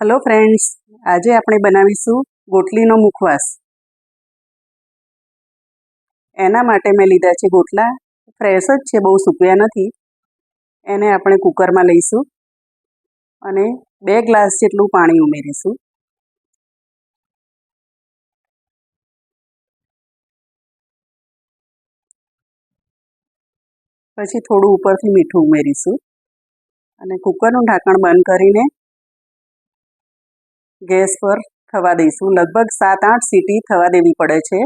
Hello friends આજે આપણે બનાવીશું ગોટલીનો મુખવાસ. એના માટે મેં લીધા છે ગોટલા. ફ્રેશ જ છે, બહુ સૂક્યા નથી. એને આપણે કુકરમાં લઈશું અને બે ગ્લાસ જેટલું પાણી ઉમેરીશું. પછી થોડું ઉપરથી મીઠું ઉમેરીશું. અને કુકરનું ઢાંકણ બંધ કરીને ગેસ પર થવા દઈશું. લગભગ સાત આઠ સીટી થવા દેવી પડે છે.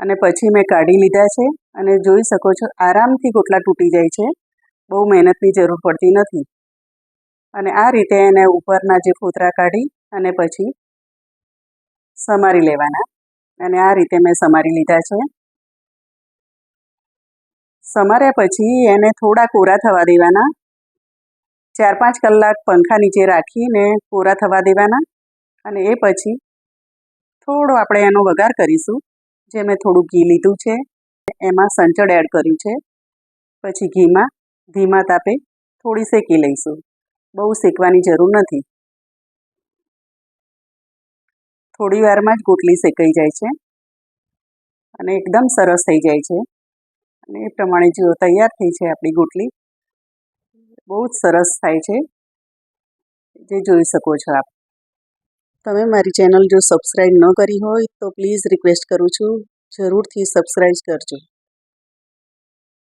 અને પછી મેં કાઢી લીધા છે. અને જોઈ શકો છો, આરામથી ગોટલા તૂટી જાય છે. બહુ મહેનતની જરૂર પડતી નથી. અને આ રીતે એને ઉપરના જે ફોતરા કાઢી અને પછી સમારી લેવાના. અને આ રીતે મેં સમારી લીધા છે. સમાર્યા પછી એને થોડા કોરા થવા દેવાના. ચાર પાંચ કલાક પંખા નીચે રાખીને કોરા થવા દેવાના અને એ પછી થોડો આપણે એનો વઘાર કરીશું, જે મેં થોડું ઘી લીધું છે, એમાં સંચળ એડ કર્યું છે, પછી ઘીમાં ધીમા તાપે થોડી શેકી લઈશું, બહુ શેકવાની જરૂર નથી. થોડી વારમાં જ ગોટલી શેકાઈ જાય છે અને એકદમ સરસ થઈ જાય છે. અને એ પ્રમાણે જો તૈયાર થઈ છે આપણી ગોટલી બહુ જ સરસ થાય છે. જે જોઈ શકો છો આપ. તમે મારી ચેનલ જો સબસ્ક્રાઈબ ન કરી હોય તો પ્લીઝ રિક્વેસ્ટ કરું છું, જરૂરથી સબસ્ક્રાઈબ કરજો.